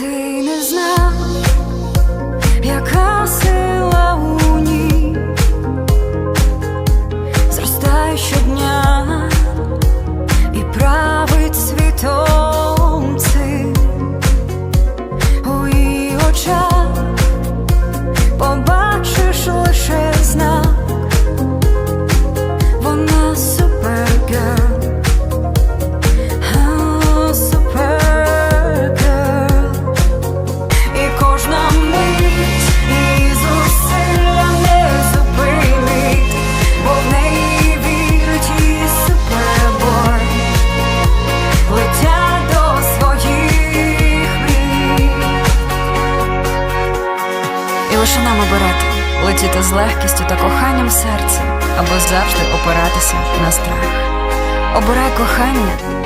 ти не знав, лише нам обирати летіти з легкістю та коханням в серці або завжди опиратися на страх. Обирай кохання